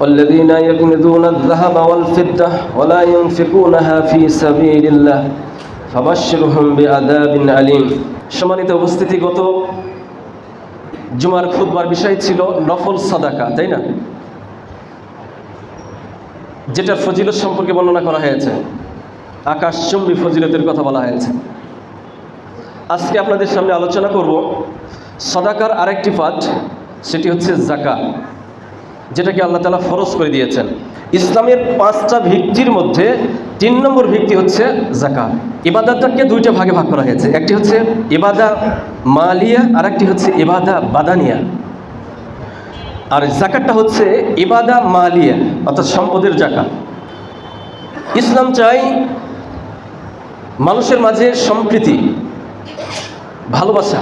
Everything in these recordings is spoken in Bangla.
والذين يكنزون الذهب والفضة ولا ينفقونها في سبيل الله فبشرهم بعذاب أليم সম্মানিত উপস্থিতি গত জুমার খুতবার বিষয় ছিল নফল সাদাকা তাই না যেটা ফজিলত সম্পর্কে বর্ণনা করা হয়েছে আকাশচুম্বী ফজিলতের কথা বলা হয়েছে আজকে আপনাদের সামনে আলোচনা করব সদাকার আরেকটি পাঠ সেটি হচ্ছে জাকা যেটাকে আল্লাহ তালা ফরজ করে দিয়েছেন। ইসলামের পাঁচটা ভিত্তির মধ্যে তিন নম্বর ভিত্তি হচ্ছে জাকা ইবাদাতটাকে দুইটা ভাগে ভাগ করা হয়েছে। একটি হচ্ছে ইবাদা মালিয়া আর একটি হচ্ছে ইবাদা বাদানিয়া। আর জাকাতটা হচ্ছে ইবাদা মালিয়া, অর্থাৎ সম্পদের জাকা ইসলাম চাই মানুষের মাঝে সম্প্রীতি, ভালোবাসা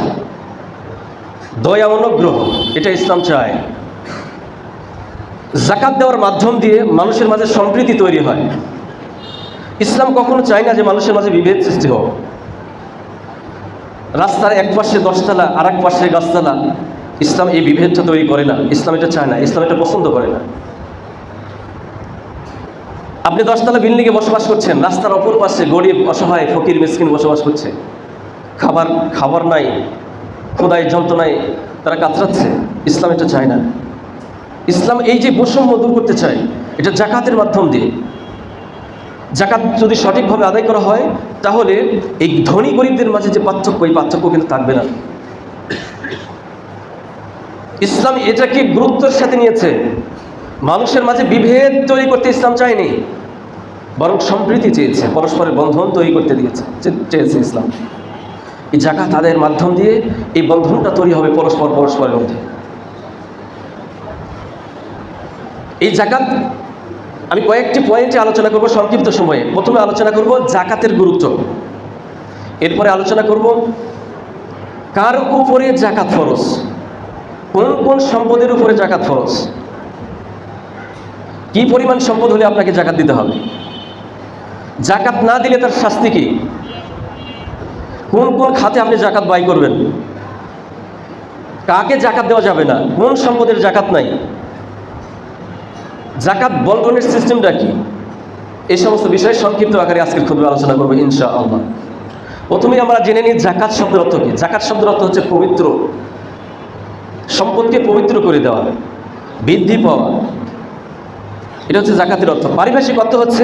দয়া অনুগ্রহ এটা ইসলাম চায়। জাকাত দেওয়ার মাধ্যম দিয়ে মানুষের মাঝে সম্প্রীতি তৈরি হয়। ইসলাম কখনো চায় না যে মানুষের মাঝে বিভেদ সৃষ্টি হোক। রাস্তার এক পাশে দশতলা আর এক পাশে গাছতলা। ইসলাম এই বিভেদটা তৈরি করে না। ইসলাম এটা চায় না। ইসলাম এটা পছন্দ করে না। আপনি দশতলা বিল্ডিংয়ে বসবাস করছেন, রাস্তার অপর পাশে গরিব, অসহায়, ফকির, মিসকিন বসবাস করছে। খাবার খাবার নাই খোদাই যন্ত্রণায় তারা কাতরাচ্ছে। ইসলাম এটা চায় না। ইসলাম এই যে বৈষম্য দূর করতে চায়, এটা জাকাতের মাধ্যম দিয়ে। জাকাত যদি সঠিকভাবে আদায় করা হয়, তাহলে এই ধনী গরিবদের মাঝে যে পার্থক্য, এই পার্থক্য কিন্তু থাকবে না। ইসলাম এটাকে গুরুত্বের সাথে নিয়েছে। মানুষের মাঝে বিভেদ তৈরি করতে ইসলাম চায়নি, বরং সম্প্রীতি চেয়েছে, পরস্পরের বন্ধন তৈরি করতে দিয়েছে চেয়েছে ইসলাম। এই জাকাত আদায়ের মাধ্যম দিয়ে এই বন্ধনটা তৈরি হবে পরস্পর, পরস্পরের মধ্যে। এই জাকাত আমি কয়েকটি পয়েন্টে আলোচনা করব সংক্ষিপ্ত সময়ে। প্রথমে আলোচনা করব জাকাতের গুরুত্ব। এরপরে আলোচনা করব কার উপরে জাকাত ফরজ? কোন কোন সম্পদের উপরে জাকাত ফরজ? কি পরিমাণ সম্পদ হলে আপনাকে জাকাত দিতে হবে? জাকাত না দিলে তার শাস্তি কি? কোন কোন খাতে আপনি জাকাত ব্যয় করবেন? কাকে জাকাত দেওয়া যাবে না? কোন সম্পদের জাকাত নাই? জাকাত বন্টনের সিস্টেমটা কি? এই সমস্ত বিষয়ে সংক্ষিপ্ত আকারে আজকের খুবই আলোচনা করব ইনশা আল্লাহ প্রথমে আমরা জেনে নিই জাকাত শব্দের অর্থ কি? জাকাত শব্দের অর্থ হচ্ছে পবিত্র, সম্পদকে পবিত্র করে দেওয়া, বৃদ্ধি পাওয়া। এটা হচ্ছে জাকাতের অর্থ। পারিভাষিক অর্থ হচ্ছে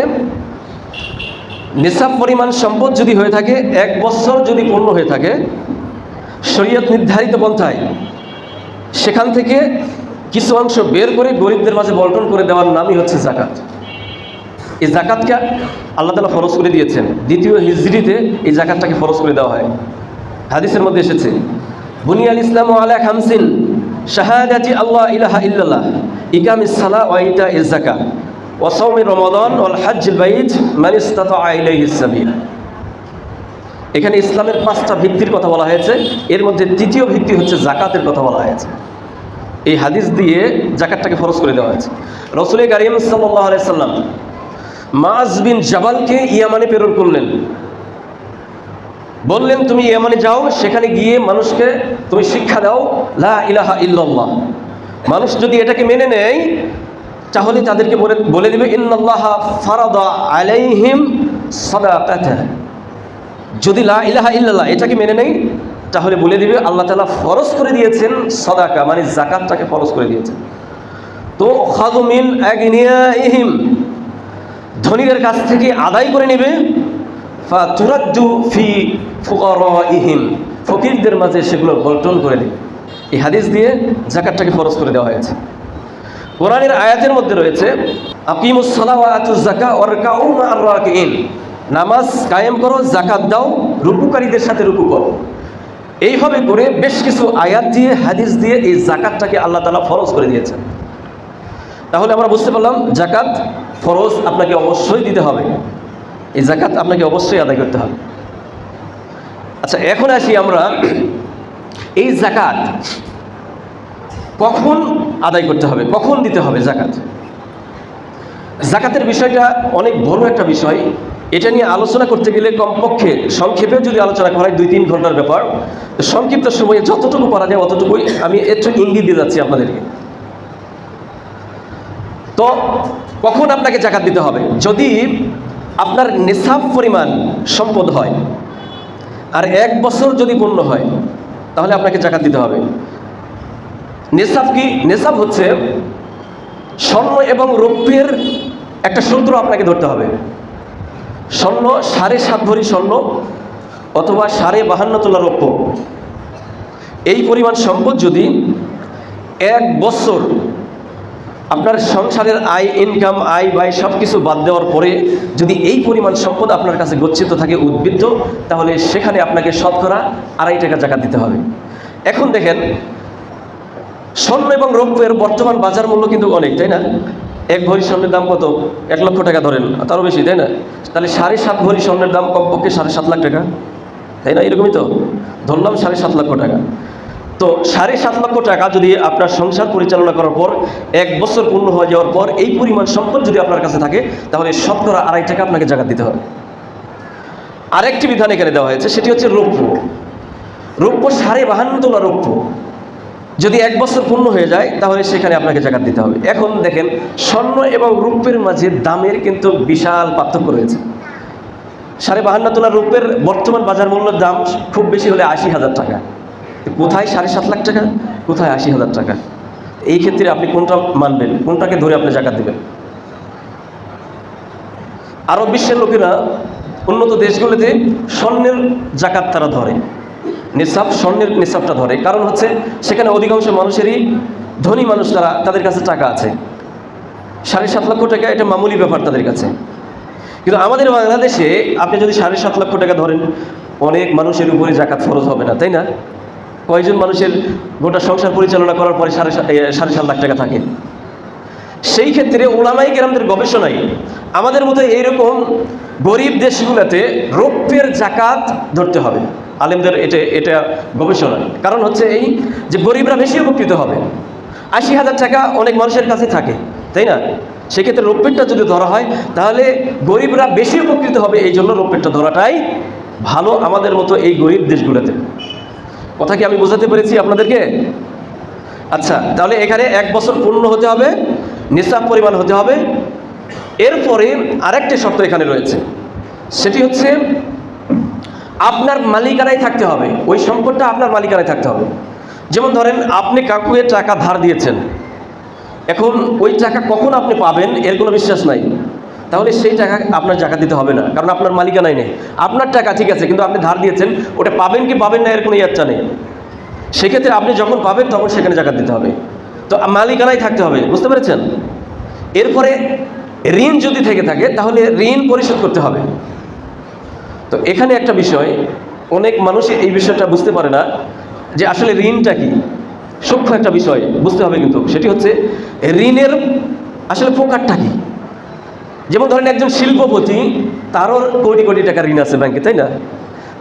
নিসাব পরিমাণ সম্পদ যদি হয়ে থাকে, এক বছর যদি পূর্ণ হয়ে থাকে, শরীয়ত নির্ধারিত পন্থায় সেখান থেকে কিছু অংশ বের করে গরিবদের মাঝে বন্টন করে দেওয়ার নামই হচ্ছে জাকাত এই জাকাতকে আল্লাহ তালা ফরজ করে দিয়েছেন। দ্বিতীয় হিজড়িতে এই জাকাতটাকে ফরজ করে দেওয়া হয়। হাদিসের মধ্যে এসেছে, বুনিয়াল ইসলাম আলা খামসিন শাহাদাতি আল্লাহ ইলাহা ইল্লাল্লাহ ইকাম ইসালা ওয়া ইতা ইজ জাকা ওয়া সাওমি রমাদান ওয়াল হাজ্জুল বাইত মান ইসতাতা ইলাইহি সাবিল। এখানে ইসলামের পাঁচটা ভিত্তির কথা বলা হয়েছে। এর মধ্যে তৃতীয় ভিত্তি হচ্ছে জাকাতের কথা বলা হয়েছে। এই হাদিস দিয়ে জাকাতটাকে ফরজ করে দেওয়া হয়েছে। রসুল কারিম সাল্লাহ সাল্লাম মাজ বিন জাবালকে ইয়ামানে প্রেরণ করলেন। বললেন, তুমি ইয়ামানে যাও, সেখানে গিয়ে মানুষকে তুমি শিক্ষা দাও, লা ইলাহা ইল্লাল্লাহ। মানুষ যদি এটাকে মেনে নেয়, তাহলে তাদেরকে বলে বলে দিবে, ইন্নাল্লাহ ফারাদা আলাইহিম সাদাকাতা যদি লা ইলাহা ইল্লাল্লাহ এটাকে মেনে নেই তাহলে বলে দিবে, আল্লাহ তালা ফরজ করে দিয়েছেন সদাকা মানে জাকাতটাকে ফরজ করে দিয়েছেন। তো খাদুমিন ইহিম ধনীদের কাছ থেকে আদায় করে নেবে। ফা ইহিম ফকিরদের মাঝে সেগুলো বন্টন করে দেবে। এই হাদিস দিয়ে জাকাতটাকে ফরজ করে দেওয়া হয়েছে। কোরআনের আয়াতের মধ্যে রয়েছে নামাজ কায়েম করো জাকাত দাও, রুকুকারীদের সাথে রুকু করো। এইভাবে করে বেশ কিছু আয়াত দিয়ে, হাদিস দিয়ে এই জাকাতটাকে আল্লাহ তালা ফরজ করে দিয়েছেন। তাহলে আমরা বুঝতে পারলাম, জাকাত ফরজ আপনাকে অবশ্যই দিতে হবে। এই জাকাত আপনাকে অবশ্যই আদায় করতে হবে। আচ্ছা এখন আসি আমরা এই জাকাত কখন আদায় করতে হবে, কখন দিতে হবে জাকাত? জাকাতের বিষয়টা অনেক বড় একটা বিষয়। এটা নিয়ে আলোচনা করতে গেলে কমপক্ষে সংক্ষেপে যদি আলোচনা করা হয়, দুই তিন ঘণ্টার ব্যাপার। সংক্ষিপ্ত সময়ে যতটুকু পারা যায় অতটুকুই আমি একটু ইঙ্গিত দিয়ে যাচ্ছি আপনাদেরকে। তো কখন আপনাকে জাকাত দিতে হবে? যদি আপনার নেশাব পরিমাণ সম্পদ হয় আর এক বছর যদি পূর্ণ হয়, তাহলে আপনাকে জাকাত দিতে হবে। নেশাব কি? নেশাব হচ্ছে স্বর্ণ এবং রৌপ্যের একটা সূত্র আপনাকে ধরতে হবে। স্বর্ণ, সাড়ে সাত ভরি স্বর্ণ অথবা সাড়ে বাহান্ন তোলা রৌপ্য। এই পরিমাণ সম্পদ যদি এক বছর আপনার সংসারের আয় ইনকাম আয়, ব্যয় সব কিছু বাদ দেওয়ার পরে যদি এই পরিমাণ সম্পদ আপনার কাছে গচ্ছিত থাকে, উদ্বৃত্ত, তাহলে সেখানে আপনাকে শতকরা আড়াই টাকা জাকাত দিতে হবে। এখন দেখেন, স্বর্ণ এবং রৌপ্যের বর্তমান বাজার মূল্য কিন্তু অনেক, তাই না? এক ভরি স্বর্ণের দাম কত? এক লক্ষ টাকা ধরেন তারও বেশি, তাই না? তাহলে সাড়ে সাত ভরি স্বর্ণের দাম কমপক্ষে সাড়ে সাত লাখ টাকা, তাই না? এরকমই তো? ধরলাম সাড়ে সাত লক্ষ টাকা। তো সাড়ে সাত লক্ষ টাকা যদি আপনার সংসার পরিচালনা করার পর এক বছর পূর্ণ হয়ে যাওয়ার পর এই পরিমাণ সম্পদ যদি আপনার কাছে থাকে, তাহলে শতকরা আড়াই টাকা আপনাকে জাকাত দিতে হবে। আরেকটি বিধান এখানে দেওয়া হয়েছে, সেটি হচ্ছে রৌপ্য। রৌপ্য সাড়ে বাহান্ন তোলা রৌপ্য। যদি এক বছর পূর্ণ হয়ে যায়, তাহলে সেখানে আপনাকে জাকাত দিতে হবে। এখন দেখেন, স্বর্ণ এবং রূপের মাঝে দামের কিন্তু বিশাল পার্থক্য রয়েছে। সাড়ে বাহান্ন তোলা রূপের বর্তমান বাজার মূল্যের দাম খুব বেশি হলে আশি হাজার টাকা। কোথায় সাড়ে সাত লাখ টাকা, কোথায় আশি হাজার টাকা? এই ক্ষেত্রে আপনি কোনটা মানবেন? কোনটাকে ধরে আপনি জাকাত দেবেন? আরব বিশ্বের লোকেরা উন্নত দেশগুলোতে স্বর্ণের জাকাত তারা ধরে। নিসাব, স্বর্ণের নিসাবটা ধরে। কারণ হচ্ছে, সেখানে অধিকাংশ মানুষেরই ধনী মানুষ তারা, তাদের কাছে টাকা আছে। সাড়ে সাত লক্ষ টাকা এটা মামুলি ব্যাপার তাদের কাছে। কিন্তু আমাদের বাংলাদেশে আপনি যদি সাড়ে সাত লক্ষ টাকা ধরেন, অনেক মানুষের উপরে জাকাত ফরজ হবে না, তাই না? কয়জন মানুষের গোটা সংসার পরিচালনা করার পরে সাড়ে সাড়ে সাত লাখ টাকা থাকে? সেই ক্ষেত্রে ওলামাই কেরামদের গবেষণায় আমাদের মতো এইরকম গরিব দেশগুলোতে রৌপ্যের জাকাত ধরতে হবে। আলেমদের এটা এটা গবেষণা কারণ হচ্ছে এই যে গরিবরা বেশি উপকৃত হবে। আশি হাজার টাকা অনেক মানুষের কাছে থাকে, তাই না? সেক্ষেত্রে রৌপ্যেরটা যদি ধরা হয়, তাহলে গরিবরা বেশি উপকৃত হবে। এই জন্য রৌপ্যেরটা ধরাটাই ভালো আমাদের মতো এই গরিব দেশগুলোতে। কথা কি আমি বোঝাতে পেরেছি আপনাদেরকে? আচ্ছা তাহলে এখানে এক বছর পূর্ণ হতে হবে। নিসাব পরিমাণ হতে হবে। এরপরে আরেকটি শর্ত এখানে রয়েছে। সেটি হচ্ছে আপনার মালিকানায় থাকতে হবে। ওই সম্পদটা আপনার মালিকানায় থাকতে হবে। যেমন ধরেন, আপনি কাকুয়ে টাকা ধার দিয়েছেন। এখন ওই টাকা কখন আপনি পাবেন, এর কোনো বিশ্বাস নাই। তাহলে সেই টাকা আপনার জায়গা দিতে হবে না, কারণ আপনার মালিকানায় নেই। আপনার টাকা ঠিক আছে, কিন্তু আপনি ধার দিয়েছেন, ওটা পাবেন কি পাবেন না, এর কোনো ইয়াচ্ছা নেই। সেক্ষেত্রে আপনি যখন পাবেন, তখন সেখানে জাকাত দিতে হবে। তো মালিকানায় থাকতে হবে, বুঝতে পেরেছেন? এরপরে ঋণ যদি থেকে থাকে, তাহলে ঋণ পরিশোধ করতে হবে। তো এখানে একটা বিষয়, অনেক মানুষই এই বিষয়টা বুঝতে পারে না যে আসলে ঋণটা কি। সূক্ষ্ম একটা বিষয়, বুঝতে হবে কিন্তু। সেটি হচ্ছে, ঋণের আসলে প্রকারটা কি? যেমন ধরেন একজন শিল্পপতি, তারও কোটি কোটি টাকা ঋণ আছে ব্যাংকে, তাই না?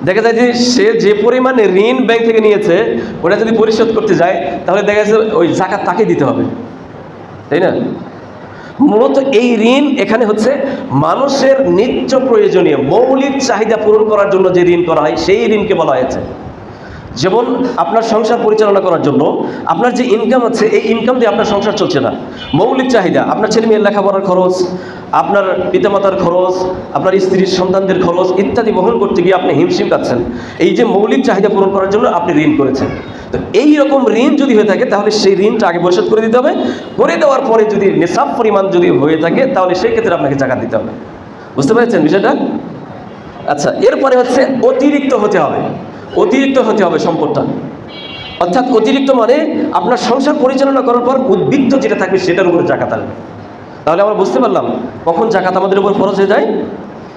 দেখা যায় যে সে যে পরিমাণে ঋণ ব্যাংক থেকে নিয়েছে, ওটা যদি পরিশোধ করতে যায়, তাহলে দেখা যাচ্ছে ওই জাকাত তাকে দিতে হবে। তাই না? মূলত এই ঋণ এখানে হচ্ছে মানুষের নিত্য প্রয়োজনীয়, মৌলিক চাহিদা পূরণ করার জন্য যে ঋণ করা হয়, সেই ঋণকে বলা হয়েছে। যেমন আপনার সংসার পরিচালনা করার জন্য আপনার যে ইনকাম আছে, এই ইনকাম দিয়ে আপনার সংসার চলছে না। মৌলিক চাহিদা, আপনার ছেলে মেয়ের লেখাপড়ার খরচ, আপনার পিতামাতার খরচ, আপনার স্ত্রীর সন্তানদের খরচ ইত্যাদি বহন করতে গিয়ে আপনি হিমশিম খাচ্ছেন। এই যে মৌলিক চাহিদা পূরণ করার জন্য আপনি ঋণ করেছেন। তো এই রকম ঋণ যদি হয়ে থাকে, তাহলে সেই ঋণটা আগে পরিশোধ করে দিতে হবে। করে দেওয়ার পরে যদি নেশাব পরিমাণ যদি হয়ে থাকে, তাহলে সেই ক্ষেত্রে আপনাকে টাকা দিতে হবে। বুঝতে পেরেছেন বিষয়টা? আচ্ছা এরপরে হচ্ছে অতিরিক্ত হতে হবে। অতিরিক্ত হতে হবে সম্পদটা। অর্থাৎ অতিরিক্ত মানে আপনার সংসার পরিচালনা করার পর উদ্বৃত্ত যেটা থাকবে সেটার উপরে জাকাত আসবে তাহলে আমরা বুঝতে পারলাম কখন জাকাত আমাদের উপর খরচ হয়ে যায়?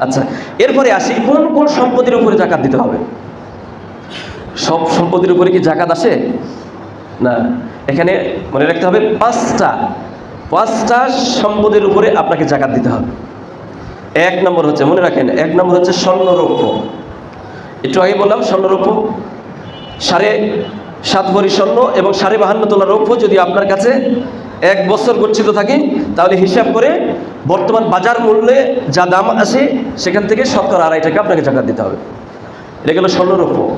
আচ্ছা এরপরে আসি, কোন কোন সম্পদের উপরে জাকাত দিতে হবে? সব সম্পদের উপরে কি জাকাত আসে? না, এখানে মনে রাখতে হবে পাঁচটা পাঁচটা সম্পদের উপরে আপনাকে জাকাত দিতে হবে। এক নম্বর হচ্ছে, মনে রাখেন, এক নম্বর হচ্ছে স্বর্ণরৌপ্য। একটু আগে বললাম স্বর্ণরৌপ্য সাড়ে সাত ভরি স্বর্ণ এবং সাড়ে বাহান্ন তোলা রৌপ্য যদি আপনার কাছে এক বছর গচ্ছিত থাকে, তাহলে হিসাব করে বর্তমান বাজার মূল্যে যা দাম আছে, সেখান থেকে শতকরা আড়াই টাকা আপনাকে জাকাত দিতে হবে। এটা গেল স্বর্ণরৌপ্য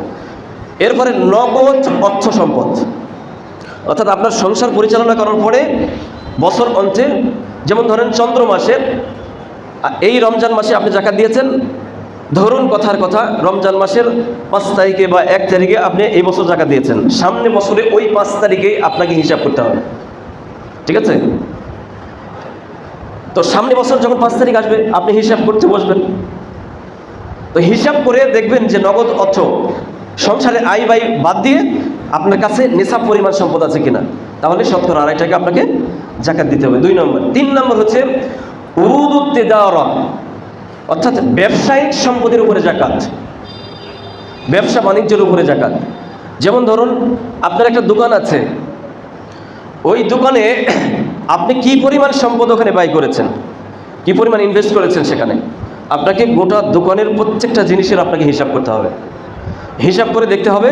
এরপরে নগদ অর্থ সম্পদ। অর্থাৎ আপনার সংসার পরিচালনা করার পরে বছর অন্তে, যেমন ধরেন চন্দ্র মাসে আ- এই রমজান মাসে আপনি জাকাত দিয়েছেন ধরুন কথার কথা, রমজান মাসের পাঁচ তারিখে বা এক তারিখে আপনি এই বছর জাকাত দিয়েছেন। সামনে বছরে ওই পাঁচ তারিখে আপনাকে হিসাব করতে হবে। ঠিক আছে? তো সামনে বছর যখন পাঁচ তারিখ আসবে, আপনি হিসাব করতে বসবেন। তো হিসাব করে দেখবেন যে নগদ অর্থ সংসারে আয় ব্যয় বাদ দিয়ে আপনার কাছে নেশাব পরিমাণ সম্পদ আছে কিনা। তাহলে শতকরা আড়াই টাকা আপনাকে জাকাত দিতে হবে। দুই নম্বর। তিন নম্বর হচ্ছে অর্থাৎ ব্যবসায়িক সম্পদের উপরে জাকাত ব্যবসা বাণিজ্যের উপরে জাকাত যেমন ধরুন, আপনার একটা দোকান আছে। ওই দোকানে আপনি কি পরিমাণ সম্পদ ওখানে ব্যয় করেছেন? কি পরিমাণ ইনভেস্ট করেছেন সেখানে? আপনাকে গোটা দোকানের প্রত্যেকটা জিনিসের আপনাকে হিসাব করতে হবে। হিসাব করে দেখতে হবে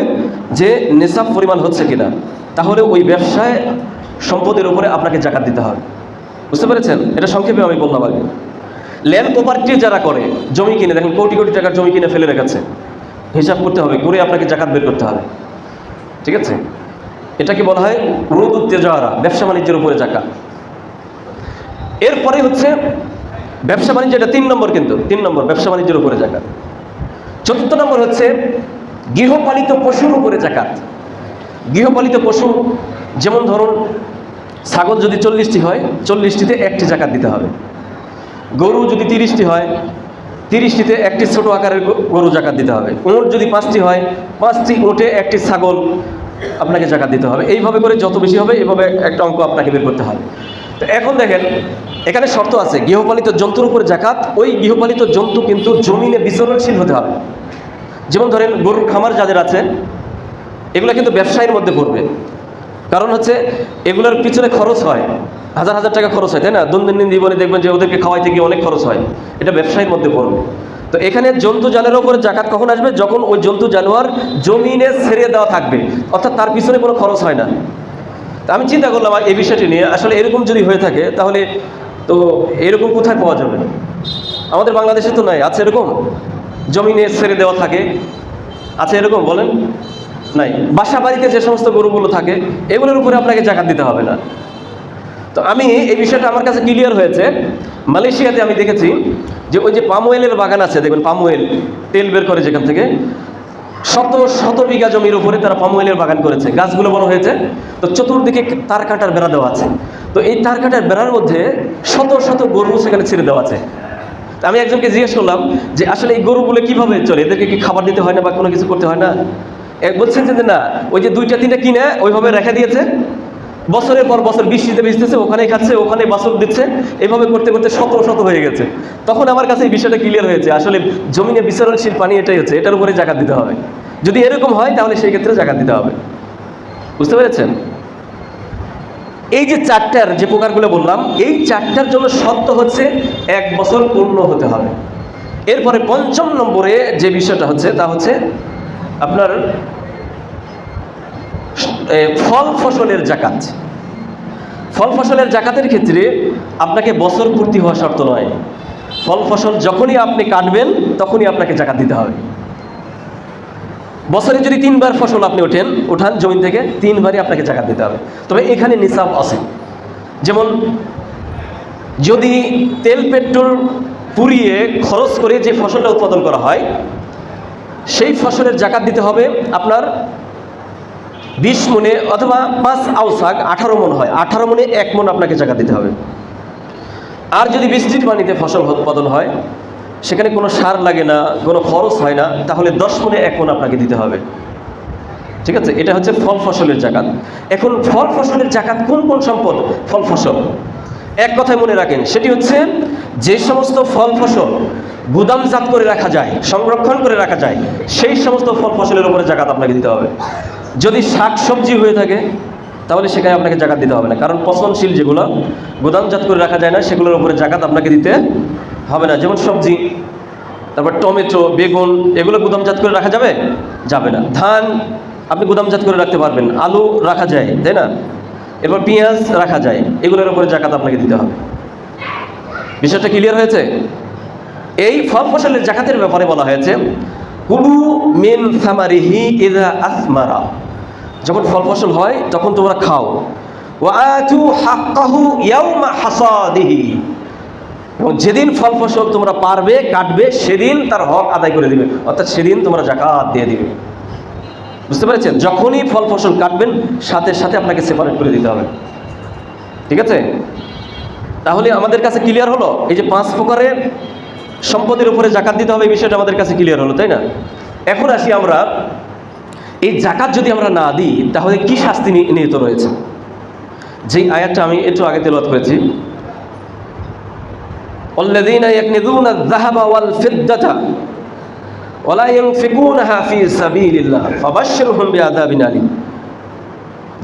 যে নেশাব পরিমাণ হচ্ছে কিনা। তাহলে ওই ব্যবসায় সম্পদের উপরে আপনাকে জাকাত দিতে হবে। বুঝতে পেরেছেন? এটা সংক্ষেপে আমি বললাম আগে। ল্যান্ড প্রপার্টি যারা করে, জমি কিনে, দেখেন কোটি কোটি টাকার জমি কিনে ফেলে রেখেছে। হিসাব করতে হবে, করে আপনাকে জাকাত বের করতে হবে। ঠিক আছে? এটাকে বলা হয় রোদ উত্তেজরা ব্যবসা বাণিজ্যের উপরে জাকাত। এরপরে হচ্ছে ব্যবসা বাণিজ্য, এটা তিন নম্বর কিন্তু, তিন নম্বর, ব্যবসা বাণিজ্যের উপরে জাকাত। চতুর্থ নম্বর হচ্ছে গৃহপালিত পশুর উপরে জাকাত। গৃহপালিত পশু, যেমন ধরুন ছাগল যদি চল্লিশটি হয়, চল্লিশটিতে একটি জাকাত দিতে হবে। গরু যদি তিরিশটি হয়, তিরিশটিতে একটি ছোট আকারের গরু জাকাত দিতে হবে। উঁট যদি পাঁচটি হয়, পাঁচটি উঁটে একটি ছাগল আপনাকে জাকাত দিতে হবে। এইভাবে করে যত বেশি হবে এইভাবে একটা অঙ্ক আপনাকে বের করতে হবে। তো এখন দেখেন, এখানে শর্ত আছে, গৃহপালিত জন্তুর উপরে জাকাত, ওই গৃহপালিত জন্তু কিন্তু জমিনে বিচরণশীল হতে হবে। যেমন ধরেন গরুর খামার যাদের আছে, এগুলো কিন্তু ব্যবসায়ের মধ্যে পড়বে কারণ হচ্ছে এগুলোর পিছনে খরচ হয়। হাজার হাজার টাকা খরচ হয়, তাই না? দৈনন্দিন জীবনে দেখবেন যে ওদেরকে খাওয়াইতে গিয়ে অনেক খরচ হয়। এটা ব্যবসায়ের মধ্যে পড়বে। তো এখানে জন্তু জানোয়ারের উপরে জাকাত কখন আসবে? যখন ওই জন্তু জানোয়ার জমিনে ছেড়ে দেওয়া থাকবে। অর্থাৎ তার পিছনে কোনো খরচ হয় না। তা আমি চিন্তা করলাম এই বিষয়টি নিয়ে। আসলে এরকম যদি হয়ে থাকে, তাহলে তো এরকম কোথায় পাওয়া যাবে? আমাদের বাংলাদেশে তো নয় আছে এরকম? জমিনে ছেড়ে দেওয়া থাকে। আছে এরকম? বলেন। নাই। বাসা বাড়িতে যে সমস্ত গরুগুলো থাকে, এগুলোর উপরে আপনাকে জাকাত দিতে হবে না। তো আমি এই বিষয়টা আমার কাছে ক্লিয়ার হয়েছে। মালয়েশিয়াতে আমি দেখেছি যে ওই যে পাম অয়েলের বাগান আছে, দেখবেন পাম অয়েল তেল বের করে যেখান থেকে শত শত বিঘা জমির উপরে তারা পাম অয়েলের বাগান করেছে। গাছগুলো বড় হয়েছে, তো চতুর্দিকে তার কাটার বেড়া দেওয়া আছে। তো এই তার কাটার বেড়ার মধ্যে শত শত গরু সেখানে ছেড়ে দেওয়া আছে। আমি একজনকে জিজ্ঞেস করলাম যে, আসলে এই গরুগুলো কীভাবে চলে? এদেরকে কি খাবার দিতে হয় না বা কোনো কিছু করতে হয় না? বলছেন যে না, ওই যে দুইটা তিনটা কিনে ওইভাবে রেখে দিয়েছে। বছরের পর বছর বৃষ্টিতে ভিজতেছে ওখানে খাচ্ছে, ওখানে বাসন দিচ্ছে এইভাবে করতে করতে শত শত হয়ে গেছে। তখন আমার কাছে এই বিষয়টা ক্লিয়ার হয়েছে, আসলে জমিনে বিচরণশীল পানি এটাই হচ্ছে, এটার উপরে জাকাত দিতে হবে। যদি এরকম হয়, তাহলে সেই ক্ষেত্রে জাকাত দিতে হবে। বুঝতে পেরেছেন? এই যে চারটার যে প্রকারগুলো বললাম, এই চারটার জন্য সত্য হচ্ছে এক বছর পূর্ণ হতে হবে। এরপরে পঞ্চম নম্বরে যে বিষয়টা হচ্ছে, তা হচ্ছে আপনার ফল ফসলের জাকাত। ফল ফসলের জাকাতের ক্ষেত্রে আপনাকে বছর পূর্তি হওয়া শর্ত নয়। ফল ফসল যখনই আপনি কাটবেন, তখনই আপনাকে জাকাত দিতে হবে। বছরে যদি তিনবার ফসল আপনি ওঠেন, ওঠান জমি থেকে, তিনবারই আপনাকে জাকাত দিতে হবে। তবে এখানে নিসাব আছে। যেমন, যদি তেল পেট্রোল পুড়িয়ে খরচ করে যে ফসলটা উৎপাদন করা হয় সেই ফসলের জাকাত দিতে হবে আপনার বিশ মনে অথবা পাঁচ আউসাক আঠারো মন হয়। আঠারো মনে এক মন আপনাকে জাকাত দিতে হবে। আর যদি বৃষ্টির পানিতে ফসল উৎপাদন হয়, সেখানে কোনো সার লাগে না, কোনো খরচ হয় না, তাহলে দশ মনে এক মন আপনাকে দিতে হবে। ঠিক আছে? এটা হচ্ছে ফল ফসলের জাকাত। এখন ফল ফসলের জাকাত কোন কোন সম্পদ? ফল ফসল। এক কথায় মনে রাখেন, সেটি হচ্ছে যে সমস্ত ফল ফসল গুদামজাত করে রাখা যায়, সংরক্ষণ করে রাখা যায়, সেই সমস্ত ফল ফসলের উপরে জাকাত আপনাকে দিতে হবে। যদি শাক সবজি হয়ে থাকে, তাহলে সেখানে আপনাকে জাকাত দিতে হবে না। কারণ পচনশীল যেগুলো গুদামজাত করে রাখা যায় না, সেগুলোর উপরে জাকাত আপনাকে দিতে হবে না। যেমন সবজি, তারপর টমেটো, বেগুন, এগুলো গুদামজাত করে রাখা যাবে? যাবে না। ধান আপনি গুদামজাত করে রাখতে পারবেন। আলু রাখা যায়, তাই না? এরপর পেঁয়াজ রাখা যায়, এগুলোর উপরে জাকাত আপনাকে দিতে হবে। বিষয়টা ক্লিয়ার হয়েছে? এই ফল ফসলের জাকাতের ব্যাপারে বলা হয়েছে, কুলু মিন সামারিহি ইদা আসমারা। যখন ফল ফসল হয়, তখন তোমরা খাও। ওয়াতু হাক্কাহু ইয়াউমা হাসাদিহি। এবং যেদিন ফল ফসল তোমরা পারবে, কাটবে, সেদিন তার হক আদায় করে দিবে। অর্থাৎ সেদিন তোমরা জাকাত দিয়ে দিবে। বুঝতে পেরেছেন? যখনই ফল ফসল কাটবেন, সাথে সাথে আপনাকে সেপারেট করে দিতে হবে। ঠিক আছে? তাহলে আমাদের কাছে ক্লিয়ার হলো? এই যে পাঁচ প্রকারের সম্পদের উপরে জাকাত দিতে হবে এই বিষয়টা আমাদের কাছে ক্লিয়ার হলো তাই না এখন আসি আমরা এই জাকাত যদি আমরা না দিই তাহলে কি শাস্তি নি- নিহিত রয়েছে যেই আয়াতটা আমি একটু আগে তেলাওয়াত করেছি والذين يكنزون الذهب والفضة ولا ينفقونها في سبيل الله فبشرهم بعذاب أليم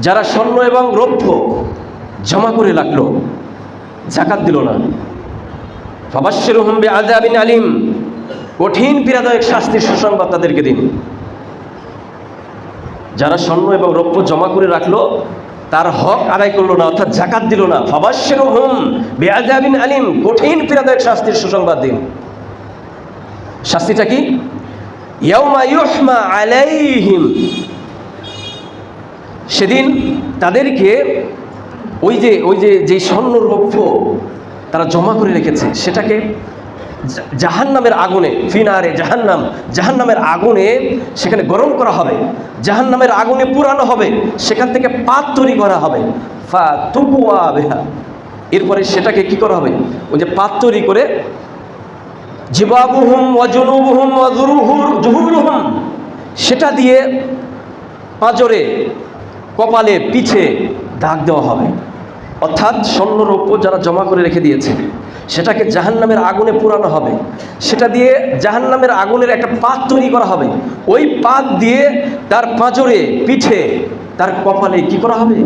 যারা স্বর্ণ এবং রৌপ্য জমা করে রাখলো জাকাত দিল না ফাবাশশিরহুম বিআযাবিন আলিম। কঠিন পীড়াদায়ক শাস্তির সুসংবাদ তাদেরকে দিন। যারা স্বর্ণ এবং রৌপ্য জমা করে রাখল, তার হক আদায় করল না, অর্থাৎ জাকাত দিল না। ফাবাশশিরহুম বিআযাবিন আলিম, কঠিন পীড়াদায়ক শাস্তির সুসংবাদ দিন। শাস্তিটা কি? আলাইহিম। সেদিন তাদেরকে ওই যে ওই যে, যেই স্বর্ণ রৌপ্য তারা জমা করে রেখেছে, সেটাকে জাহান্নামের আগুনে, ফিনারে জাহান্নাম, জাহান্নামের আগুনে সেখানে গরম করা হবে, জাহান্নামের আগুনে পুরানো হবে, সেখান থেকে পাত তৈরি করা হবে। ফা তুকুয়া বেহা। এরপরে সেটাকে কি করা হবে? ওই যে পাত তৈরি করে জিবাবুহুম ওয়াজুনুবুহুম ওয়াজুরুহুর জুহুরুহুম, সেটা দিয়ে পাঁজরে কপালে পিছে দাগ দেওয়া হবে। অর্থাৎ স্বর্ণরৌপ্য যারা জমা করে রেখে দিয়েছে, সেটাকে জাহান্নামের আগুনে পুরানো হবে। সেটা দিয়ে জাহান্নামের আগুনের একটা পাত তৈরি করা হবে। ওই পাত দিয়ে তার পাঁজরে পিঠে, তার কপালে কি করা হবে?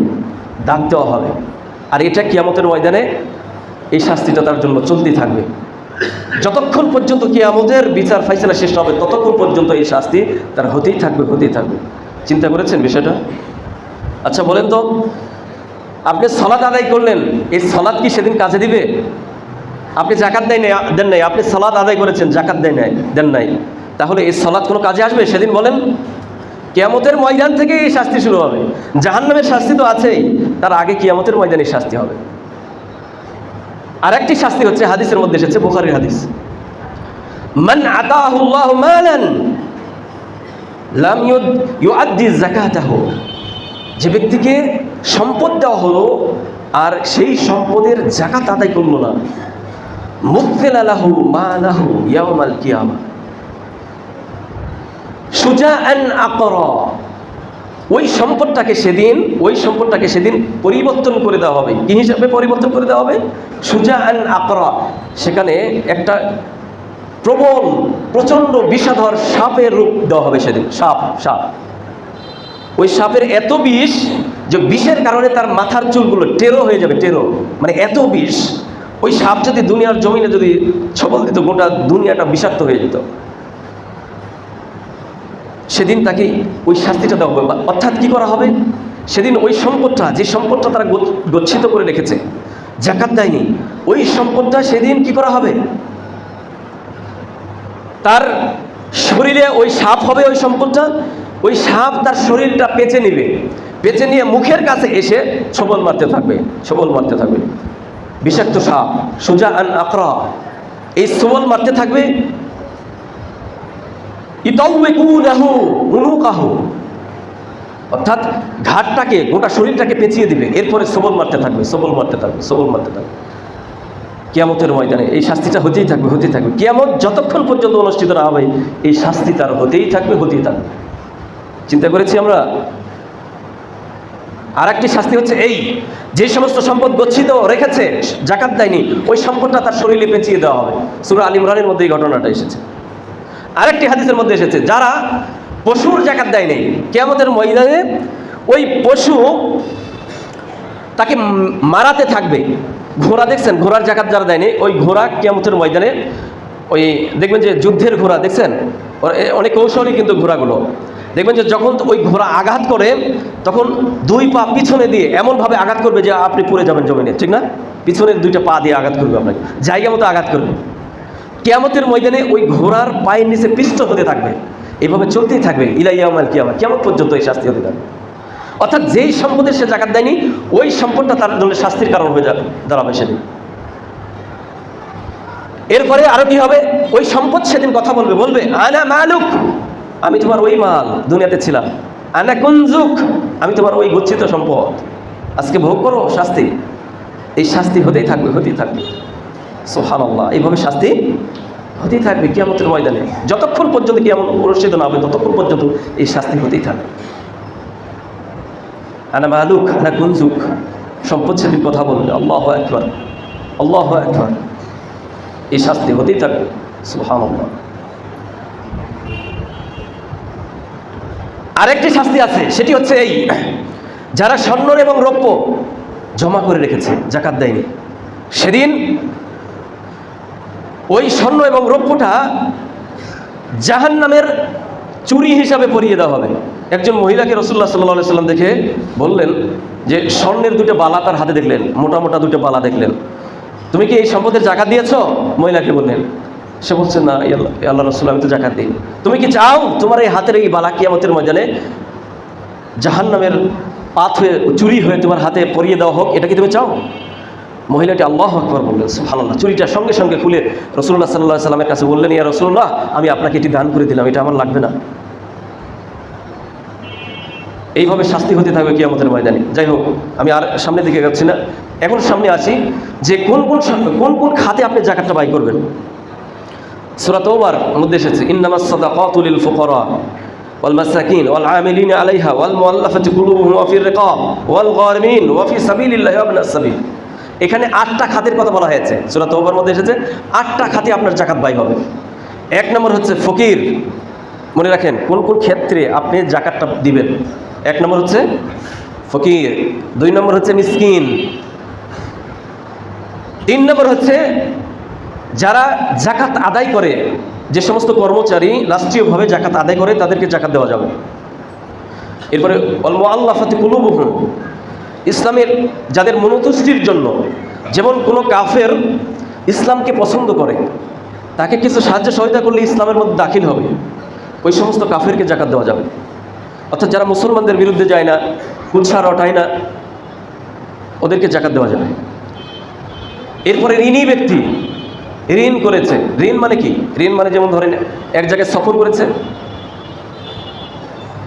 দাগ দেওয়া হবে। আর এটা কিয়ামতের ময়দানে এই শাস্তিটা তার জন্য চলতেই থাকবে। যতক্ষণ পর্যন্ত কিয়ামতের বিচার ফাইসলা শেষ হবে, ততক্ষণ পর্যন্ত এই শাস্তি তার হতেই থাকবে হতেই থাকবে। চিন্তা করেছেন বিষয়টা? আচ্ছা বলেন তো আপনি সলাদ আদায় করলেন, এই সলাদ কি সেদিন কাজে দিবে? আপনি জাকাত দেয় নাই দেন নাই, আপনি সলাদ আদায় করেছেন, জাকাত দেয় নাই দেন নাই। তাহলে এই সলাদ কোনো কাজে আসবে? সেদিন বলেন। কেয়ামতের ময়দান থেকে এই শাস্তি শুরু হবে। জাহান্নামের শাস্তি তো আছেই। তার আগে কিয়ামতের ময়দানে শাস্তি হবে। আর একটি শাস্তি হচ্ছে, হাদিসের মধ্যে এসেছে, বুখারীর হাদিস। মান আতাহুল্লাহ মালান, লাম ইউআদ্দি যাকাতাহু। যে ব্যক্তিকে সম্পদ দেওয়া হলো, আর সেই সম্পদের জাকাত আদায় করল না। মুফিল আলাহু মালাহু ইয়াউমাল কিয়ামা। সুজাআন আকরা। ওই সম্পদটাকে সেদিন, ওই সম্পদটাকে সেদিন পরিবর্তন করে দেওয়া হবে। কি হিসাবে পরিবর্তন করে দেওয়া হবে? সুজাআন আকরা। সেখানে একটা প্রবল, প্রচণ্ড বিষাধর সাপের রূপ দেওয়া হবে সেদিন। সাপ সাপ। ওই সাপের এত বিষ যে বিষের কারণে তার মাথার চুলগুলো টেরো হয়ে যাবে, টেরো। মানে এত বিষ। ওই সাপ যদি দুনিয়ার জমিনে যদি ছবল দিত, গোটা দুনিয়াটা বিষাক্ত হয়ে যেত। সেদিন তাকে ওই শাস্তিটা দেওয়া হবে। অর্থাৎ কি করা হবে? সেদিন ওই সম্পদটা, যে সম্পদটা তারা গচ্ছিত করে রেখেছে, জাকাত দেয়নি, ওই সম্পদটা সেদিন কি করা হবে? তার শরীরে ওই সাপ হবে ওই সম্পদটা ওই সাপ তার শরীরটা পেঁচে নিবে। পেঁচে নিয়ে মুখের কাছে এসে ছবল মারতে থাকবে, ছবল মারতে থাকবে। বিষাক্ত সাপ, সোজা আন আকরা। এই ছবল মারতে থাকবে। উনুকাহু। অর্থাৎ ঘাটটাকে, গোটা শরীরটাকে পেঁচিয়ে দিবে। এরপরে সবল মারতে থাকবে সবল মারতে থাকবে সবল মারতে থাকবে। কিয়ামতের ময়দানে এই শাস্তিটা হতেই থাকবে হতেই থাকবে। কিয়ামত যতক্ষণ পর্যন্ত অনুষ্ঠিত না হবে, এই শাস্তি তার হতেই থাকবে হতেই থাকবে। চিন্তা করেছি আমরা। আর একটি শাস্তি হচ্ছে এই, যে সমস্ত সম্পদ গচ্ছিত রেখেছে, জাকাত দেয়নি, ওই সম্পদটা তার শরীরে পেঁচিয়ে দেওয়া হবে। সুরা আল ইমরানের মধ্যে এই ঘটনাটা এসেছে। আরেকটি হাদিসের মধ্যে এসেছে, যারা পশুর জাকাত দেয় নেই কেয়ামতের ময়দানে ওই পশু তাকে মারাতে থাকবে। ঘোড়া দেখছেন? ঘোড়ার জাকাত যারা দেয়নি, ওই ঘোড়া কেয়ামতের ময়দানে ওই দেখবেন যে যুদ্ধের ঘোড়া, দেখছেন? অনেক কৌশলী কিন্তু ঘোড়াগুলো। দেখবেন যে যখন ওই ঘোড়া আঘাত করে, তখন দুই পা পিছনে দিয়ে এমনভাবে আঘাত করবে যে আপনি পড়ে যাবেন জমিনে, ঠিক না? পিছনের দুইটা পা দিয়ে আঘাত করবে আপনাকে, জায়গা মতো আঘাত করবে। কেয়ামতের ময়দানে ওই ঘোড়ার পায়ের নিচে পিষ্ট হতে থাকবে, এভাবে চলতেই থাকবে ইলাইয়ামাল কিয়ামত কেমন পর্যন্ত এই শাস্তি হতে থাকবে। অর্থাৎ যেই সম্পদের সে জাকাত দেয়নি, ওই সম্পদটা তার জন্য শাস্তির কারণ হয়ে যাবে দাঁড়াবে সেদিন। এরপরে আরও কি হবে? ওই সম্পদ সেদিন কথা বলবে বলবে, আনা মালুক আমি তোমার ওই মাল দুনিয়াতে ছিলাম। আনা কুনজুক, আমি তোমার ওই গচ্ছিত সম্পদ। আজকে ভোগ করো, শাস্তি। এই শাস্তি হতেই থাকবে হতেই থাকবে। সোহান আল্লাহ এইভাবে শাস্তি হতেই থাকবে কিয়ামতের ময়দানে। যতক্ষণ পর্যন্ত কিয়ামত অনুষ্ঠিত না হবে, ততক্ষণ পর্যন্ত এই শাস্তি হতেই থাকবে। আনা মালুক আনা কুনজুক সম্পদ সেদিন কথা বলবে আল্লাহ একবার আল্লাহ একবার এই শাস্তি হতেই থাকবে সুহান আরেকটি শাস্তি আছে, সেটি হচ্ছে এই। যারা স্বর্ণর এবং রৌপ্য জমা করে রেখেছে, জাকাত দেয়নি। সেদিন ওই স্বর্ণ এবং রৌপ্যটা জাহান নামের চুরি হিসাবে পরিয়ে দেওয়া হবে। একজন মহিলাকে রসুল্লাহ সাল্লাহ সাল্লাম দেখে বললেন যে, স্বর্ণের দুটো বালা তার হাতে দেখলেন, মোটা মোটা দুটো বালা দেখলেন। তুমি কি এই সম্পদের জাকাত দিয়েছ? মহিলাকে বললেন সে বলছে, না আল্লাহ রসুল, আমি তো জাকাত দিই তুমি কি চাও তোমার এই হাতের এই বালা কিয়ামতের ময়দানে জাহান নামের পাত হয়ে, চুরি হয়ে তোমার হাতে পরিয়ে দেওয়া হোক? এটা কি তুমি চাও? মহিলাটি আল্লাহ আকবর বললেন না চুরিটা সঙ্গে সঙ্গে খুলে রসুল্লাহ সাল্লাহ সাল্লামের কাছে বললেন, ইয়া রসুল্লাহ আমি আপনাকে এটি দান করে দিলাম, এটা আমার লাগবে না। এইভাবে শাস্তি হতে থাকবে কিয়ামতের ময়দানে। যাই হোক, আমি আর সামনের দিকে যাচ্ছি না। এখন সামনে আসি যে কোন কোন কোন কোন খাতে আপনি জাকাতটা বাই করবেন? সুরাত ওবার মধ্যে এসেছে ইন্নামাস সাদাকাতু লিল ফুকারা মুআল্লাফাতি কুলুবুহুম ওয়া ফির রিকাব ওয়াল গারিমিন ওয়া ফি সাবিলিল্লাহি ওয়া ইবনাস সাবিল। এখানে আটটা খাতের কথা বলা হয়েছে সুরাত ওবার মধ্যে এসেছে, আটটা খাতে আপনার জাকাত বাই হবে। এক নম্বর হচ্ছে ফকির। মনে রাখেন, কোন কোন ক্ষেত্রে আপনি জাকাতটা দিবেন? এক নম্বর হচ্ছে ফকির। দুই নম্বর হচ্ছে মিসকিন। তিন নম্বর হচ্ছে যারা জাকাত আদায় করে, যে সমস্ত কর্মচারী রাষ্ট্রীয়ভাবে জাকাত আদায় করে, তাদেরকে জাকাত দেওয়া যাবে। এরপরে অল্প আল্লাফাতে কুলুবহুম। ইসলামের যাদের মনোতুষ্টির জন্য, যেমন কোনো কাফের ইসলামকে পছন্দ করে, তাকে কিছু সাহায্য সহায়তা করলে ইসলামের মধ্যে দাখিল হবে। ওই সমস্ত কাফেরকে জাকাত দেওয়া যাবে। অর্থাৎ যারা মুসলমানদের বিরুদ্ধে যায় না কুৎসা রটায় না, ওদেরকে জাকাত দেওয়া যাবে। এরপরে ঋণী ব্যক্তি ঋণ করেছে। ঋণ মানে কি? ঋণ মানে যেমন ধরেন এক জায়গায় সফর করেছে,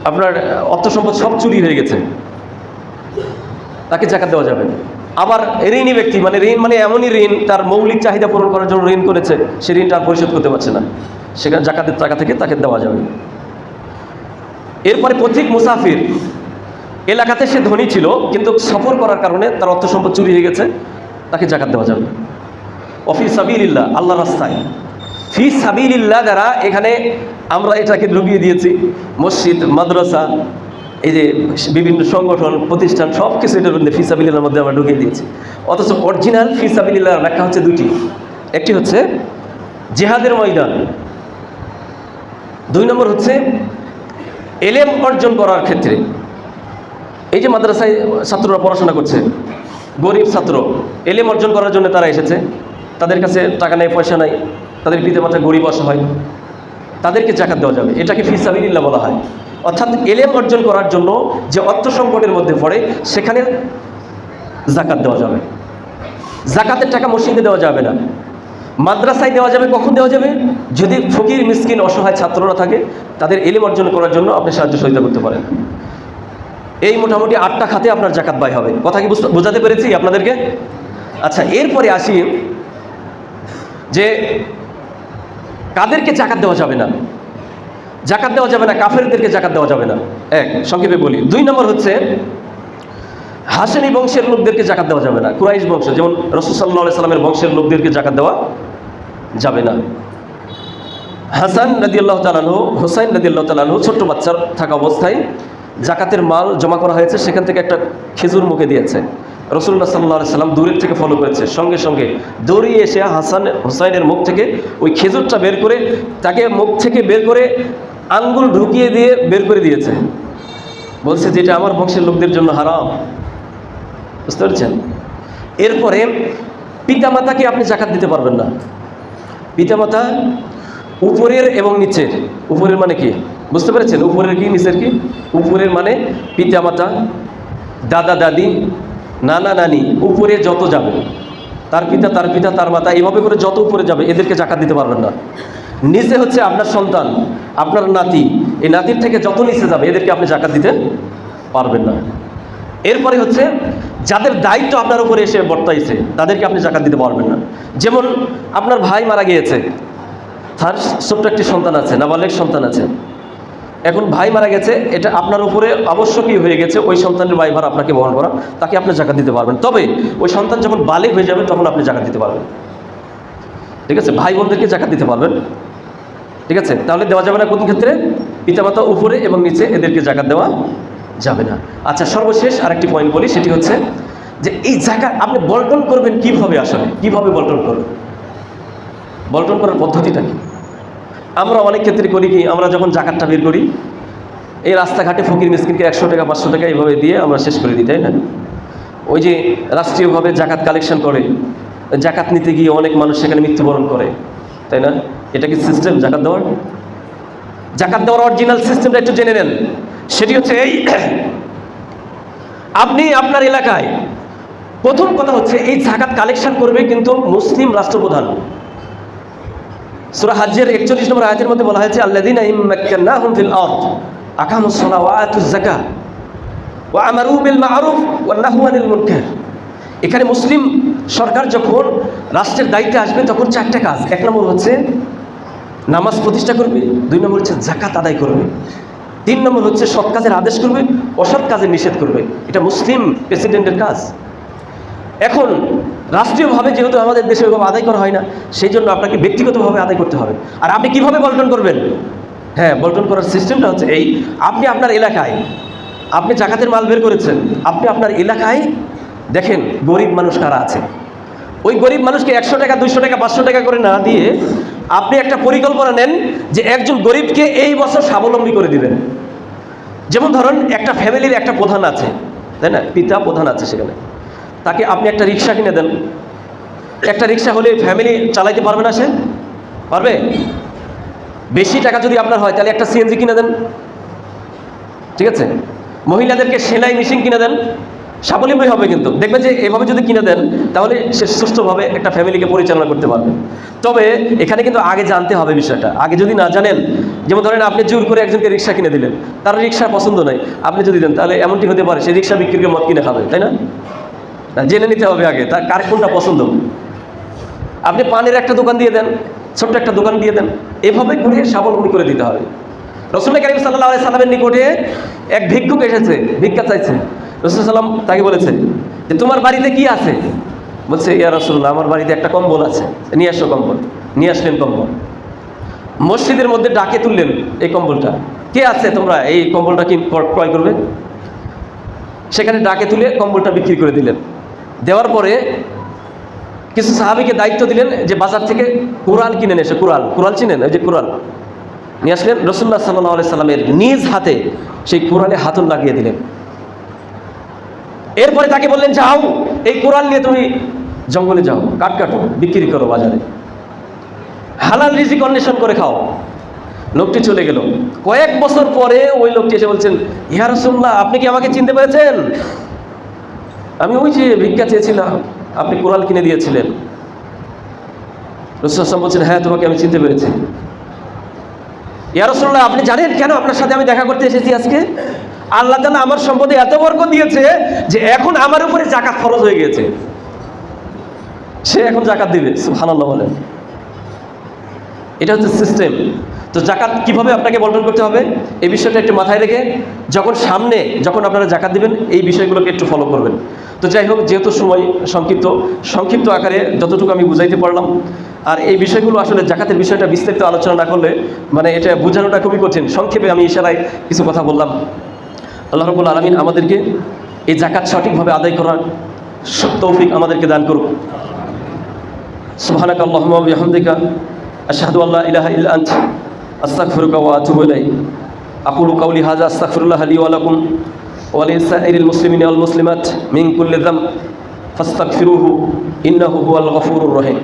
আপনার অর্থ সম্পদ সব চুরি হয়ে গেছে, তাকে জাকাত দেওয়া যাবে আবার ঋণী ব্যক্তি মানে ঋণ মানে এমনই ঋণ, তার মৌলিক চাহিদা পূরণ করার জন্য ঋণ করেছে, সে ঋণটা আর পরিশোধ করতে পারছে না। সেখানে জাকাতের টাকা থেকে তাকে দেওয়া যাবে। এরপরে পথিক মুসাফির, এলাকাতে সে ধনী ছিল, কিন্তু সফর করার কারণে তার অর্থ সম্পদ চুরি হয়ে গেছে, তাকে জাকাত দেওয়া যাবে অফি সাবিল্লাহ আল্লাহ রাস্তায়। ফি সাবিল্লাহ দ্বারা এখানে আমরা এটাকে ঢুকিয়ে দিয়েছি। মসজিদ, মাদ্রাসা, এই যে বিভিন্ন সংগঠন, প্রতিষ্ঠান সব কিছু এটার মধ্যে ফি সাবিল্লার মধ্যে আমরা ঢুকিয়ে দিয়েছি। অথচ অরিজিনাল ফি সাবিল্লাহর ব্যাখ্যা হচ্ছে দুটি। একটি হচ্ছে জেহাদের ময়দান। দুই নম্বর হচ্ছে এলেম অর্জন করার ক্ষেত্রে। এই যে মাদ্রাসায় ছাত্ররা পড়াশোনা করছে, গরিব ছাত্র, এলেম অর্জন করার জন্য তারা এসেছে। তাদের কাছে টাকা নেই, পয়সা নাই, তাদের পিতামাতা গরিব অসহায়, তাদেরকে জাকাত দেওয়া যাবে। এটাকে ফিসাবিল্লা বলা হয়। অর্থাৎ এলেম অর্জন করার জন্য যে অর্থ সংকটের মধ্যে পড়ে, সেখানে জাকাত দেওয়া যাবে। জাকাতের টাকা মসজিদে দেওয়া যাবে না। মাদ্রাসায় দেওয়া যাবে, কখন দেওয়া যাবে? যদি ফকির, মিসকিন, অসহায় ছাত্ররা থাকে, তাদের এলেম অর্জন করার জন্য আপনি সাহায্য সহযোগিতা করতে পারেন। এই মোটামুটি আটটা খাতে আপনার জাকাত বাই হবে। কথা কি বোঝাতে পেরেছি আপনাদেরকে? আচ্ছা এরপরে আসি যে কাদেরকে জাকাত দেওয়া যাবে না, জাকাত দেওয়া যাবে না, কাফেরদেরকে জাকাত দেওয়া যাবে না। এক, সংক্ষেপে বলি। দুই নম্বর হচ্ছে, হাসেনি বংশের লোকদেরকে জাকাত দেওয়া যাবে না, কুরাইশ বংশ, যেমন রসুল সাল্লাহ সাল্লামের বংশের লোকদেরকে জাকাত দেওয়া যাবে না। হাসান নদী আল্লাহ তালানহু হোসাইন নদী আল্লাহ তালানহু ছোট্ট বাচ্চার থাকা অবস্থায় জাকাতের মাল জমা করা হয়েছে, সেখান থেকে একটা খেজুর মুখে দিয়েছে। রসুল্লাহ সাল্লাহ সাল্লাম দূরের থেকে ফলো করেছে। সঙ্গে সঙ্গে দৌড়িয়ে এসে হাসান হোসাইনের মুখ থেকে ওই খেজুরটা বের করে তাকে মুখ থেকে বের করে আঙ্গুল ঢুকিয়ে দিয়ে বের করে দিয়েছে। বলছে যে এটা আমার বংশের লোকদের জন্য হারাম। বুঝতে পারছেন? এরপরে পিতামাতাকে আপনি জাকাত দিতে পারবেন না। পিতামাতা উপরের এবং নিচের। উপরের মানে কি? বুঝতে পেরেছেন? উপরের কি, নিচের কি? উপরের মানে পিতা মাতা দাদা দাদি নানা নানি উপরে যত যাবে, তার পিতা তার পিতা, তার মাতা এইভাবে করে যত উপরে যাবে, এদেরকে জাকাত দিতে পারবেন না। নিচে হচ্ছে আপনার সন্তান, আপনার নাতি, এই নাতির থেকে যত নিচে যাবে, এদেরকে আপনি জাকাত দিতে পারবেন না। এরপরে হচ্ছে, যাদের দায়িত্ব আপনার উপরে এসে বর্তাইছে, তাদেরকে আপনি জাকাত দিতে পারবেন না। যেমন, আপনার ভাই মারা গিয়েছে, তার ছোট্ট একটি সন্তান আছে, নাবালেক সন্তান আছে। এখন ভাই মারা গেছে, এটা আপনার উপরে আবশ্যকই হয়ে গেছে, ওই সন্তানের ভাই ভার আপনাকে বহন করা, তাকে আপনি জাকাত দিতে পারবেন। তবে ওই সন্তান যখন বালে হয়ে যাবে, তখন আপনি জাকাত দিতে পারবেন। ঠিক আছে? ভাই বোনদেরকে জাকাত দিতে পারবেন। ঠিক আছে? তাহলে দেওয়া যাবে না কোন ক্ষেত্রে? পিতামাতা উপরে এবং নিচে এদেরকে জাকাত দেওয়া যাবে না। আচ্ছা সর্বশেষ আরেকটি পয়েন্ট বলি, সেটি হচ্ছে যে এই জাকাত আপনি বল্টন করবেন কীভাবে আসলে? কীভাবে বল্টন করবেন? বল্টন করার পদ্ধতিটা কি? আমরা অনেক ক্ষেত্রে করি কি, আমরা যখন জাকাতটা বের করি, এই রাস্তাঘাটে ফকির মিসকিনকে একশো টাকা, পাঁচশো টাকা এইভাবে দিয়ে আমরা শেষ করে দিই, তাই না? ওই যে রাষ্ট্রীয়ভাবে জাকাত কালেকশন করে, জাকাত নিতে গিয়ে অনেক মানুষ সেখানে মৃত্যুবরণ করে, তাই না? এটা কি সিস্টেম, জাকাত দেওয়ার? জাকাত দেওয়ার অরিজিনাল সিস্টেমটা একটু জেনে নেন। সেটি হচ্ছে এই, আপনি আপনার এলাকায়, প্রথম কথা হচ্ছে এই জাকাত কালেকশন করবে কিন্তু মুসলিম রাষ্ট্রপ্রধান। সূরা হাজ্জের 41 নম্বর আয়াতের মধ্যে বলা হয়েছে আনিল মুনকার। এখানে মুসলিম সরকার যখন রাষ্ট্রের দায়িত্বে আসবে, তখন চারটা কাজ। এক নম্বর হচ্ছে, নামাজ প্রতিষ্ঠা করবে, দুই নম্বর হচ্ছে জাকাত আদায় করবে, তিন নম্বর হচ্ছে সৎ কাজের আদেশ করবে, অসৎ কাজের নিষেধ করবে। এটা মুসলিম প্রেসিডেন্টের কাজ। এখন রাষ্ট্রীয়ভাবে যেহেতু আমাদের দেশে ওইভাবে আদায় করা হয় না, সেই জন্য আপনাকে ব্যক্তিগতভাবে আদায় করতে হবে। আর আপনি কীভাবে বল্টন করবেন? হ্যাঁ বল্টন করার সিস্টেমটা হচ্ছে এই, আপনি আপনার এলাকায়, আপনি জাকাতের মাল বের করেছেন, আপনি আপনার এলাকায় দেখেন গরিব মানুষ কারা আছে। ওই গরিব মানুষকে একশো টাকা দুশো টাকা, পাঁচশো টাকা করে না দিয়ে আপনি একটা পরিকল্পনা নেন যে একজন গরিবকে এই বছর স্বাবলম্বী করে দিবেন। যেমন ধরুন একটা ফ্যামিলির একটা প্রধান আছে, তাই না? পিতা প্রধান আছে সেখানে। তাকে আপনি একটা রিক্সা কিনে দেন। একটা রিক্সা হলে ফ্যামিলি চালাইতে পারবে না সে? পারবে? বেশি টাকা যদি আপনার হয় তাহলে একটা সিএনজি কিনে দেন। ঠিক আছে? মহিলাদেরকে সেলাই মেশিন কিনে দেন। স্বাবলম্বী হবে কিন্তু। দেখবেন যে এভাবে যদি কিনে দেন তাহলে সে সুস্থভাবে একটা ফ্যামিলিকে পরিচালনা করতে পারবে। তবে এখানে কিন্তু আগে জানতে হবে বিষয়টা। আগে যদি না জানেন যেমন ধরেন আপনি জোর করে একজনকে রিক্সা কিনে দিলেন তার রিক্সা পছন্দ নয় আপনি যদি দেন তাহলে এমনটি হতে পারে সে রিক্সা বিক্রিকে মত কিনে খাবে তাই না, জেনে নিতে হবে আগে তার কার কোনটা পছন্দ? আপনি পানের একটা দোকান দিয়ে দেন, ছোট্ট একটা দোকান দিয়ে দেন, এভাবে করে স্বাবলম্বী করে দিতে হবে। রসুল করিম সাল্লাহ সাল্লামের নিকটে এক ভিক্ষুক এসেছে, ভিক্ষা চাইছে। রসুল সাল্লাম তাকে বলেছে যে, তোমার বাড়িতে কি আছে? বলছে, ইয়া রসুল্লাহ আমার বাড়িতে একটা কম্বল আছে, নিয়ে আসো কম্বল, নিয়ে আসলেন কম্বল। মসজিদের মধ্যে ডাকে তুললেন এই কম্বলটা। কে আছে তোমরা? এই কম্বলটা কি ক্রয় করবে? সেখানে ডাকে তুলে কম্বলটা বিক্রি করে দিলেন। দেওয়ার পরে কিছু সাহাবিকে দায়িত্ব দিলেন যে বাজার থেকে কোরআন কিনে এসে, কোরআন কোরআন চিনেন ওই যে কোরআন। নিয়ে আসলেন রসুল্লাহ সাল্লাহ সাল্লামের নিজ হাতে সেই কোরআনে হাতল লাগিয়ে দিলেন। এরপরে তাকে বললেন, যাও, এই কোরআন নিয়ে তুমি জঙ্গলে যাও কাট কাটো, বিক্রি করো বাজারে। হালাল রিজিক অন্বেষণ করে খাও। লোকটি চলে গেল। কয়েক বছর পরে ওই লোকটি এসে বলছেন, ইয়া আপনি কি আমাকে চিনতে পেরেছেন? আমি ওই যে ভিক্ষা চেয়েছিলাম, আপনি কোরআন কিনে দিয়েছিলেন। রসুল আসলাম বলছেন হ্যাঁ তোমাকে আমি চিনতে পেরেছি। ইয়ারসুল্লাহ আপনি জানেন কেন আপনার সাথে আমি দেখা করতে এসেছি আজকে? আল্লাহ তালা আমার সম্পদে এত বর্গ দিয়েছে যে এখন আমার উপরে জাকাত খরচ হয়ে গিয়েছে। সে এখন জাকাত দিবে ভালো বলেন। এটা হচ্ছে সিস্টেম তো জাকাত কীভাবে আপনাকে বন্টন করতে হবে? এই বিষয়টা একটু মাথায় রেখে যখন সামনে যখন আপনারা জাকাত দিবেন, এই বিষয়গুলোকে একটু ফলো করবেন। তো যাই হোক, যেহেতু সময় সংক্ষিপ্ত সংক্ষিপ্ত আকারে যতটুকু আমি বুঝাইতে পারলাম, আর এই বিষয়গুলো আসলে জাকাতের বিষয়টা বিস্তারিত আলোচনা না করলে মানে এটা বোঝানোটা খুবই কঠিন। সংক্ষেপে আমি ইশারায় কিছু কথা বললাম। আল্লাহ রবুল আলমিন আমাদেরকে এই জাকাত সঠিকভাবে আদায় করার তৌফিক আমাদেরকে দান করুক। সুবহানাক আল্লাহুম্মা أشهد أن لا إله إلا أنت أستغفرك وأتوب إليك. أقول قولي هذا أستغفر الله لي ولكم ولسائر المسلمين والمسلمات من كل ذنب فاستغفروه إنه هو الغفور الرحيم.